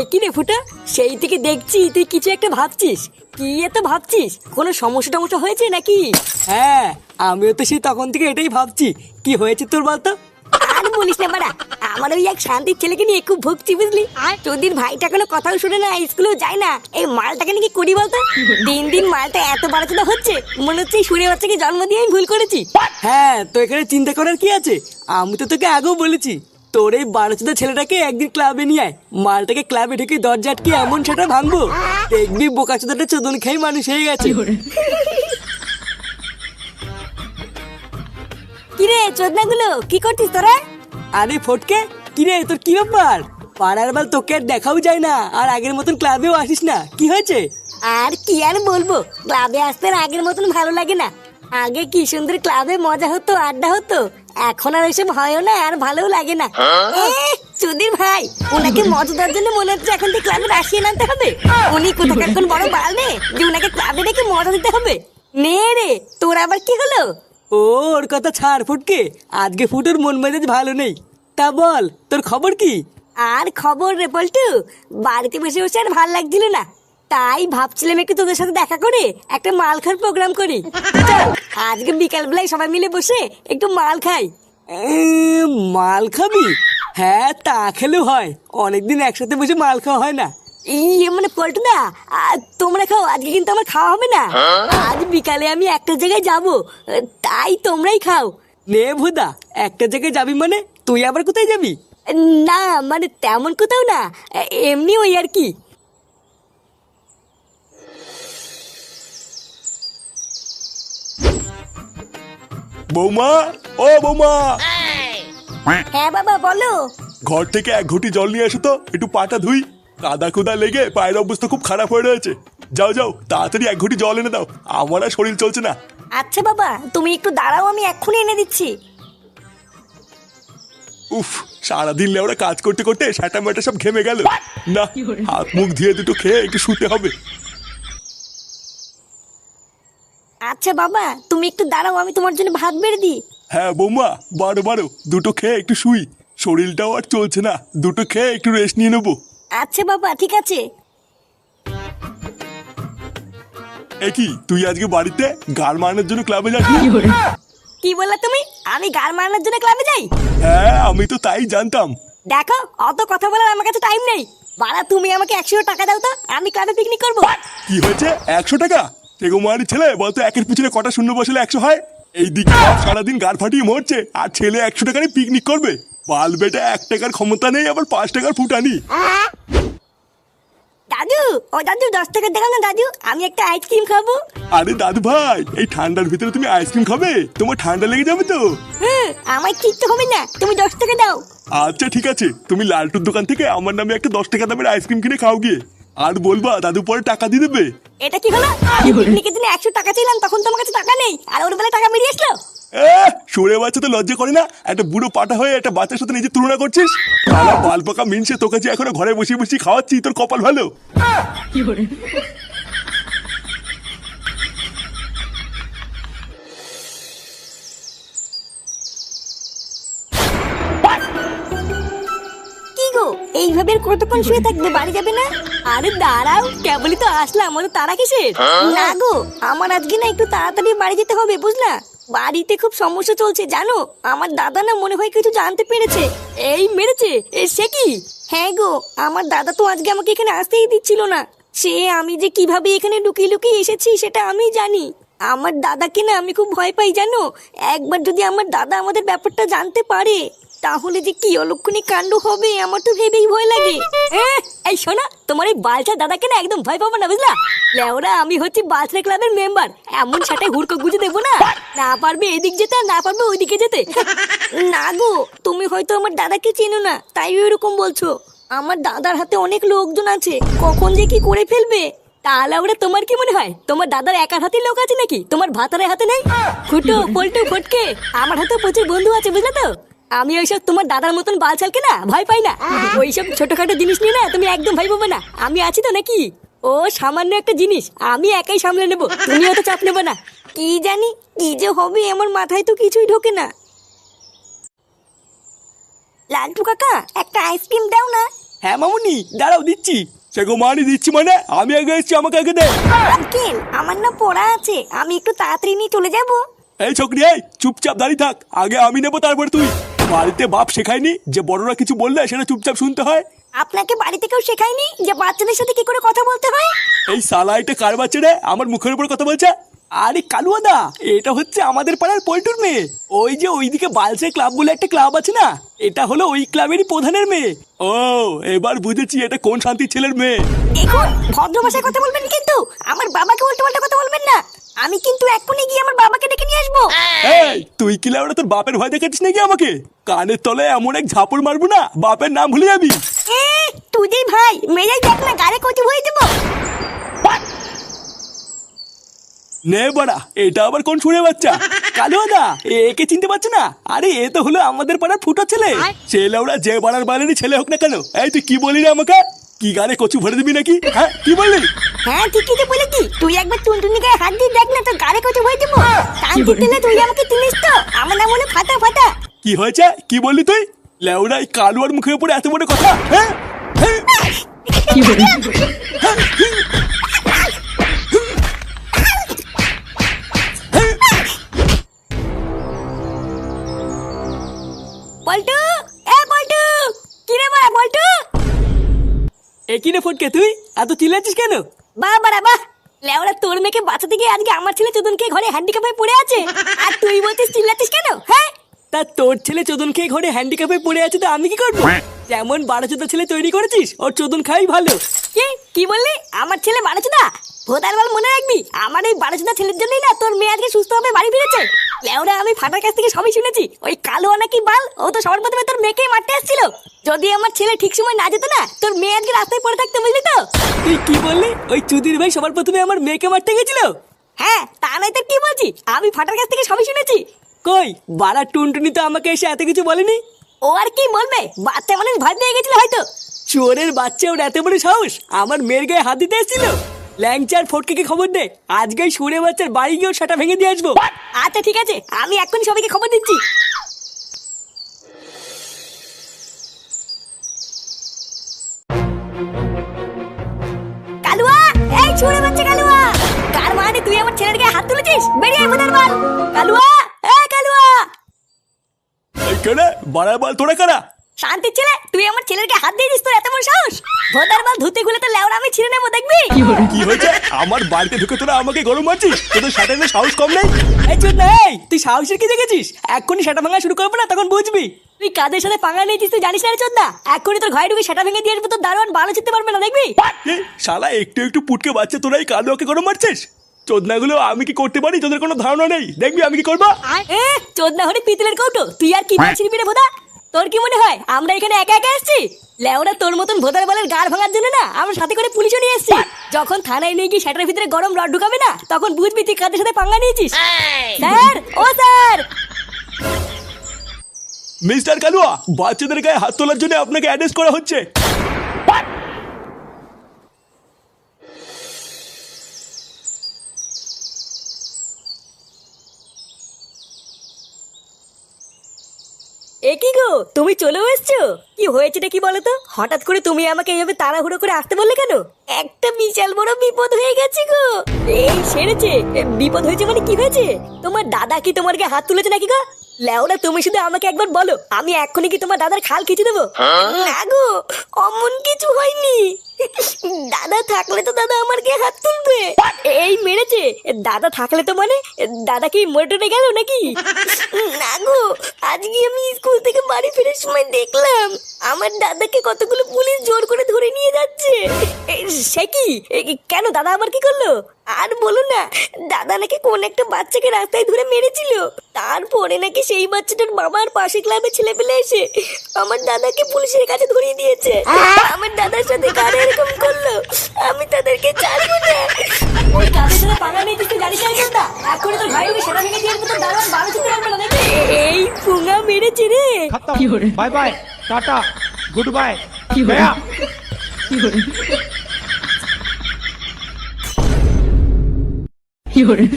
একই রে ফুটা? সেই থেকে দেখছি তুই কিছু একটা ভাবছিস। কি এত ভাবছিস? কোনো সমস্যা টমস্যা হয়েছে নাকি? হ্যাঁ আমিও তো সেই তখন থেকে এটাই ভাবছি। কি হয়েছে তোর বলতো? আর বলিস না বাড়া আমার ওই এক শান্তির ছেলেকে নিয়ে খুব ভুগছি বুঝলি। আর? তোদের ভাইটা কোনো কথাও শুনে না স্কুলেও যায় না। এই মালটাকে নাকি করি বলতো? দিন দিন মালটা এত বাড়াচোদা হচ্ছে মনে হচ্ছে এই সুরে বাচ্চাকে জন্ম দিয়ে আমি ভুল করেছি। হ্যাঁ তো এখানে চিন্তা করার কি আছে? আমি তো তোকে আগেও বলেছি। তোর এই বারোচোদা ছেলেটাকে একদিন ক্লাবে নিয়ে আয়। মালটাকে ক্লাবে ঢুকে দরজা আটকে এমন সেটা ভাঙবো। দেখবি বোকাচোদাটা চোদন খেয়ে মানুষ হয়ে গেছে। কিরে চোদনাগুলো কি করছিস তোরা? আরে ফটকে কিরে তোর কি ব্যাপার? পাড়ার বাল তোকে আর দেখাও যায় না আর আগের মতন ক্লাবেও আসিস না। কি হয়েছে? আর কি আর বলব ক্লাবে আসতে আর আগের মতন ভালো লাগে না। আগে কি সুন্দর ক্লাবে মজা হতো আড্ডা হতো। এখন আর ওইসব হয়ও না আর ভালোও লাগে না। এ, সুধীর ভাই ওনাকে মজা দেওয়ার জন্য মনে হচ্ছে এখন থেকে ক্লাবে আসিয়ে আনতে হবে। উনি কোথাকার কোন বড় বাল নে যে ওনাকে ক্লাবে ডেকে মজা দিতে হবে। নে রে তোর আবার কি হলো? ওর কথা ছাড় ফুটকে আজকে ফুটোর মন মেজাজ ভালো নেই। তা বল তোর খবর কি? আর খবর রে পল্টু বাড়িতে বসে বসে আর ভালো লাগছিল না। তাই ভাবছিলাম একটু তোদের সাথে দেখা করে একটা মাল খাওয়ার প্রোগ্রাম করি। আজকে বিকাল বেলায় সবাই মিলে বসে একটু মাল খাই। মাল খাবি? হ্যাঁ তা খেলেও হয়। অনেকদিন একসাথে বসে মাল খাওয়া হয় না। ইয়ে মানে পল্টু না তোমরা খাও আজকে কিন্তু আমার খাওয়া হবে না। আজ বিকালে আমি একটা জায়গায় যাব তাই তোমরাই খাও। নে ভুদা একটা জায়গায় যাবি মানে? তুই আবার কোথায় যাবি? না মানে তেমন কোথাও না এমনি ওই আর কি। বৌমা ও বৌমা। হ্যাঁ বাবা বলো। ঘর থেকে এক ঘটি জল নিয়ে এসো তো একটু পাটা ধুই। কাদা কুদা লেগে পায়ের অবস্থা খুব খারাপ হয়ে রয়েছে। যাও যাও তাড়াতাড়ি এক ঘটি জল এনে দাও। আমার আর শরীর চলছে না। আচ্ছা বাবা তুমি একটু দাঁড়াও আমি এক্ষুনি এনে দিচ্ছি। উফ সারাদিন লেওরা কাজ করতে করতে সাটা মাটা সব ঘেমে গেল। না হাত মুখ ধুয়ে দুটো খেয়ে একটু শুতে হবে। আচ্ছা বাবা তুমি একটু দাঁড়াও আমি তোমার জন্য ভাত বেড়ে দিই। হ্যাঁ বৌমা বারো বারো দুটো খেয়ে একটু শুই। শরীরটাও আর চলছে না দুটো খেয়ে একটু রেস্ট নিয়ে নেব। আচ্ছা বাবা ঠিক আছে। এ কি তুই আজকে বাড়িতে গাল মারানোর জন্য ক্লাবে যাসনি কি বললা তুমি? আমি গাল মারানোর জন্য ক্লাবে যাই? হ্যাঁ আমি তো তাই জানতাম। দেখো অত কথা বলার আমার কাছে টাইম নেই। বাড়া তুমি আমাকে একশো টাকা দাও তো আমি ক্লাবে পিকনিক করব। কি হয়েছে? একশো টাকা? তেগোমারি ছেলে বলতো একের পিছনে কটা শূন্য বসলে একশো হয়? এই দিকে সারাদিন গার ফাটিয়ে মরছে আর ছেলে একশো টাকারই পিকনিক করবে। বাল বেটা এক টাকার ক্ষমতা নেই আবার পাঁচ টাকার ফুটানি। দাদু ও দাদু দশ টাকা দেখাও না দাদু আমি একটা আইসক্রিম খাব। আরে দাদু ভাই এই ঠান্ডার ভিতরে তুমি আইসক্রিম খাবে? তোমার ঠান্ডা লেগে যাবে তো? হুম আমার কিচ্ছু হবে না তুমি দশ টাকা দাও। আচ্ছা ঠিক আছে। তুমি লালটুর দোকান থেকে আমার নামে একটা দশ টাকা দামের আইসক্রিম কিনে খাও গিয়ে। আর বলবা দাদু পরে টাকা দিয়ে দেবে? এটা কি হলো? আমি পিকনিকের দিনে একশো টাকা ছিলাম তখন তো আমার কাছে টাকা নেই। আর ওর বেলা টাকা বেরিয়ে আসলো? এ, সরে বাচ্চা তো লজ্জা করে না? একটা বুড়ো পাটা হয়ে একটা বাচ্চার সাথে নিজে তুলনা করছিস? বাল পাকা মিনছে তোকে যে এখনও ঘরে বসে বসে খাওয়াচ্ছি তোর কপাল ভালো? কতক্ষণ শুয়ে থাকবে বাড়ি যাবে না? আরে দাঁড়াও কেবলই তো আসলাম আমাদের তারা কিসের? না গো আমার আজকে না একটু তাড়াতাড়ি বাড়ি যেতে হবে বুঝলা? বাড়িতে খুব সমস্যা চলছে জানো? আমার দাদা না মনে হয় কিছু জানতে পেরেছে। এই মেরেছে এ সে কি? হ্যাঁ গো আমার দাদা তো আজকে আমাকে এখানে আসতেই দিচ্ছিল না। সে আমি যে কীভাবে এখানে লুকিয়ে লুকিয়ে এসেছি সেটা আমি জানি। আমার দাদাকে না আমি খুব ভয় পাই জানো? একবার যদি আমার দাদা আমাদের ব্যাপারটা জানতে পারে। তাহলে যে কি অলক্ষণী কাণ্ড হবে, আমার তো ভেবেই ভয় লাগে। এই শোনা, তোমার এই বালচা দাদাকে না একদম ভয় পাবো না, বুঝলা? লেওরা আমি হচ্ছি বালচা ক্লাবের মেম্বার এমন সাথে হুড়কো গুজে দেবো না? না পারবে এদিক যেতে না পারবে ওইদিকে যেতে। না গো, তুমি হয়তো আমার দাদাকে চেনো না, তাই ওইরকম বলছো। আমার দাদার হাতে অনেক লোকজন আছে, কখন যে কি করে ফেলবে? তাহলে ওরা তোমার কি মনে হয়? তোমার দাদার একার হাতে লোক আছে নাকি? তোমার ভাতারের হাতে নেই? ফুটো পল্টু, ফটকে, আমার হাতে প্রচুর বন্ধু আছে, বুঝলে তো? আমি ওইসব তোমার দাদার মতন বাল চালকে না ভয় পাই না। ওইসব ছোটখাটো জিনিস নিয়ে না তুমি একদম ভয় পাবে না। আমি আছি তো নাকি? ও সামান্য একটা জিনিস। আমি একাই সামলে নেব। তুমি অত চাপ নেবে না। কি জানি কি যে হবে আমার মাথায় তো কিছুই ঢোকে না। লালটু কাকা একটা আইসক্রিম দাও না। হ্যাঁ মামুনি দাঁড়াও দিচ্ছি। সে গো মারি দিচ্ছি মানে আমি আগে এসেছি আমাকে আগে দে। আঙ্কেল আমার না পড়া আছে। আমি একটু তাড়াতাড়ি নিয়ে চলে যাব। এই ছোকরি এই চুপচাপ দাঁড়িয়ে থাক। আগে আমি নেব তারপর তুই। বাড়িতে বাপ শেখায়নি? যে বড়রা কিছু বললে সেটা চুপচাপ শুনতে হয়? আপনাকে বাড়িতে কেউ শেখায়নি যে বাচ্চাদের সাথে কি করে কথা বলতে হয়? এই সালাইটা কার বাচ্চা রে? আমার মুখের উপর কথা বলছে? আরে কালুয়াদা এটা হচ্ছে আমাদের পাড়ার পল্টুর মেয়ে। ওই যে ওইদিকে বালসে ক্লাব বলে একটা ক্লাব আছে না? এটা হলো ওই ক্লাবেরই প্রধানের মেয়ে। ও এবার বুঝেছি এটা কোন শান্তির ছেলের মেয়ে। দেখুন ভদ্র ভাষায় কথা বলবেন কিন্তু? আমার বাবাকে উল্টো পাল্টা কথা বলবেন না। আমি কিন্তু এক্ষুনি গিয়ে আমার বাবাকে ডেকে নিয়ে আসব। এই তুই কি লাউড়া তোর বাপের ভয় দেখাচ্ছিস নাকি আমাকে? কানের তলে এমন এক ঝাপড় মারবো না বাপের নাম ভুলে যাবি। এ তুই ভাই মেজাই দেখ না গাড়ি কচু হয়ে দেবো। নে বাড়া এটা আবার কোন শুনে বাচ্চা? কালো কালুয়াদা একে চিনতে পারছ না? আরে এ তো হলো আমাদের পাড়ার ফুটো ছেলে। ছেলে ওরা যে বাড়ার বাড়ারই ছেলে হোক না কেন। এই তুই কি বলি রে আমাকে? কি গানে কচু ভরে দিবি নাকি? হ্যাঁ কি বললি? হ্যাঁ ঠিকই তো বলেছি। তুই একবার টুনটুনি গায়ে হাত দিয়ে দেখ না তোর গাড়ি কচু হয়ে দেবো। কান্তি তেলে তুই আমাকে চিনিস তো। আমার নাম হলো ফাটা ফাটা। কি হয়েছে? কি বললি তুই? লেউড়া এই কালুয়ার মুখের উপরে এত বড় কথা। হ্যাঁ? হ্যাঁ? এ পল্টু! কি রে বাড়া পল্টু? একই রে ফটকে তুই? এত চিল্লাচ্ছিস কেন? বাহ বাড়া বাহ লেওরা তোর মেয়েকে বাঁচাতে গিয়ে আজকে আমার ছেলে চোদনকে ঘরে হ্যান্ডিক্যাপ হয়ে পড়ে আছে? আর তুই বলছিস চিল্লাচ্ছিস কেন হ্যাঁ? তা তোর ছেলে চোদন খেয়ে ঘরে হ্যান্ডিক্যাপে পড়ে আছে তো আমি কি করব? যেমন বারো ছেলে তৈরি করেছিস ওর চোদন খাই ভালো। কি? কি বললি? আমার ছেলে বাড়াচোদা ভোদার বল মনে রাখবি আমার এই বাড়াচোদা ছেলের জন্যই না তোর মেয়ে আজকে সুস্থ হবে বাড়ি ফিরেছে। লেওরা আমি ফাটার কাছ থেকে সবই শুনেছি। ওই কালো নাকি বাল? ও তো সবার প্রথমে তোর মেয়েকেই মারতে আসছিল। যদি আমার ছেলে ঠিক সময় না যেত না তোর মেয়ে আজকে রাস্তায় পড়ে থাকতে বুঝলি তো? তুই কি বললি? ওই চুদির ভাই সবার প্রথমে আমার মেয়েকে মারতে গেছিল? হ্যাঁ তা নয় তো কি বলছি? আমি ফাটার কাছ থেকে সবই শুনেছি। কই? বাড়া টুনটুনি তো আমাকে এসে এত কিছু বলেনি? ও আর কি বলবে? বাচ্চা মানুষ ভয় পেয়ে গেছিল হয়তো। চোরের বাচ্চা ওর এত বড় সাহস আমার মেয়ের গায়ে হাত দিতে এসেছিল? ল্যাংচার ফটকে খবর দে? আজকে সুরে বাচ্চার বাড়ি গিয়েও সেটা ভেঙে দিয়ে আসব। আচ্ছা ঠিক আছে। আমি এক্ষুনি সবাইকে খবর দিচ্ছি। কালুয়া! এই ছুড়ে বাচ্চা কালুয়া! কার মানে তুই আমার ছেলের গায়ে হাত তুলেছিস? বেরিয়ে কালুয়া! এই কালুয়া! এই কেনে? বাড়ার বল তোরা কারা শান্তির ছেলে তুই আমার ছেলের গায়ে হাত দিয়েছিস তোর এত বড় সাহস? ভোদার বল ধুতে খুলে তো লেওড়া আমি ছিঁড়ে নেব দেখবি? কি হয়েছে? আমার বাড়িতে ঢুকে তোরা আমাকে গরম মারছিস? তোদের সাথে সাহস কম নেই? এই চোদ না তুই সাহসের কি দেখেছিস? এক্ষুনি সেটা ভাঙা শুরু করব না তখন বুঝবি। তুই কাদের সাথে পাঙ্গা নিয়েছিস তুই জানিস না রে চোদ্দা এক্ষুনি তোর ঘরে ঢুকে সেটা ভেঙে দিয়ে আসব তোর দারোয়ান ভালো চিনতে পারবে না দেখবি? এ, শালা একটু একটু পুটকে বাচ্চা তোরা এই কালুয়াকে গরম মারছিস? চোদনাগুলো আমি কি করতে পারি? তোদের কোনো ধারণা নেই? দেখবি আমি কি করব? এ চোদ্দা হলে পিতলের কৌটো তুই আর কি বলছিস রে ভোদা? তোর কি মনে হয় আমরা এখানে একা একা এসেছি? লেওরা তোর মতন ভোদার বলের গাড় ভাঙার জন্য না আমরা সাথে করে পুলিশও নিয়ে এসেছি। যখন থানায় নিয়ে গিয়ে সেটার ভিতরে গরম রড ঢুকাবে না তখন বুঝবি তুই কাদের সাথে পাঙ্গা নিয়েছিস। স্যার ও স্যার! মিস্টার কালুয়া বাচ্চাদের গায়ে হাত তোলার জন্য আপনাকে অ্যাড্রেস করা হচ্ছে। এ কি গো? তুমি চলেও এসছো? কি হয়েছেটা কি বলো তো? হঠাৎ করে তুমি আমাকে এইভাবে তাড়াহুড়ো করে আসতে বললে কেন? একটা বিশাল বড় বিপদ হয়ে গেছে গো। এই সেরেছে। বিপদ হয়েছে মানে কি হয়েছে? তোমার দাদা কি তোমার গায়ে হাত তুলেছে নাকি গো? লেওরা, তুমি শুধু আমাকে একবার বলো। আমি এক্ষুনি কি তোমার দাদার খাল খিচে দেবো? না গো, অমন কিছু হয়নি। দাদা থাকলে তো দাদা আমার গায়ে হাত তুলবে। এই মেরেছে। দাদা থাকলে তো মানে? দাদা কি মরে টরে গেল নাকি? না গো, আজকে আমি স্কুল থেকে বাড়ি ফেরার সময় দেখলাম। আমার দাদাকে কতগুলো পুলিশ জোর করে ধরে নিয়ে যাচ্ছে। সে কি? কেন দাদা আবার কি করল? আর বলো না দাদা নাকি কোন একটা বাচ্চাকে রাস্তায় ধরে মেরেছিল। তারপরে নাকি সেই বাচ্চাটার মামার পাশে ক্লাবে ছেলে পেলে এসে আমার দাদাকে পুলিশের কাছে ধরিয়ে দিয়েছে। আমার দাদার সাথে কারা এরকম করল আমি তাদেরকে ছাড়বো না। ওই কাদের ধরে পানা নিয়ে তুই গাড়ি চাইছিস না এখনই তোর ভাইকে সেটা ভেঙে দিয়ে তোর দারোয়ান বারো চিত্র রাখবে না এই ফুঙ্গা মেরেছে রে। Bye bye tata good bye. কি হলো? 有人